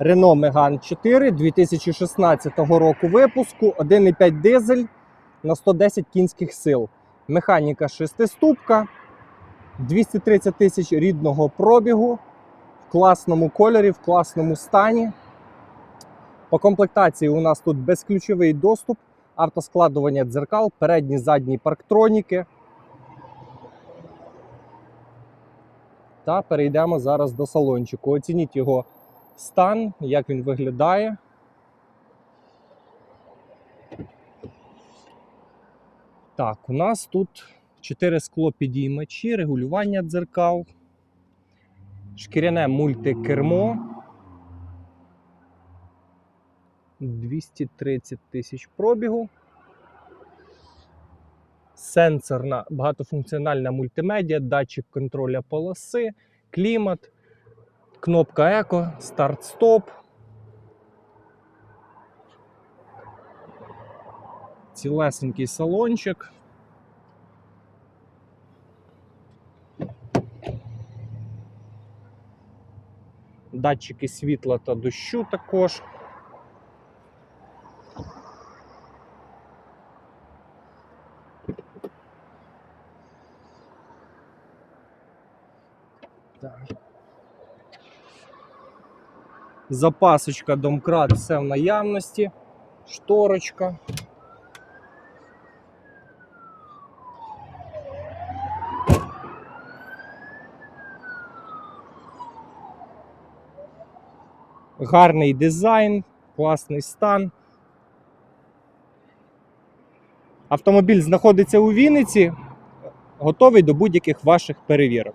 Renault Megane 4 2016 року випуску, 1,5 дизель на 110 кінських сил. Механіка шестиступка, 230 тисяч рідного пробігу, в класному кольорі, в класному стані. По комплектації у нас тут безключовий доступ, автоскладування дзеркал, передні задні парктроніки. Та перейдемо зараз до салончику. Оцініть його стан, як він виглядає. Так, у нас тут 4 склопідіймачі, регулювання дзеркал, шкіряне мультикермо. 230 тисяч пробігу. Сенсорна багатофункціональна мультимедіа, датчик контроля полоси, клімат, кнопка еко, старт-стоп. Цілесенький салончик. Датчики світла та дощу також. Так. Запасочка, домкрат, все в наявності. Шторочка. Гарний дизайн, класний стан. Автомобіль знаходиться у Вінниці, готовий до будь-яких ваших перевірок.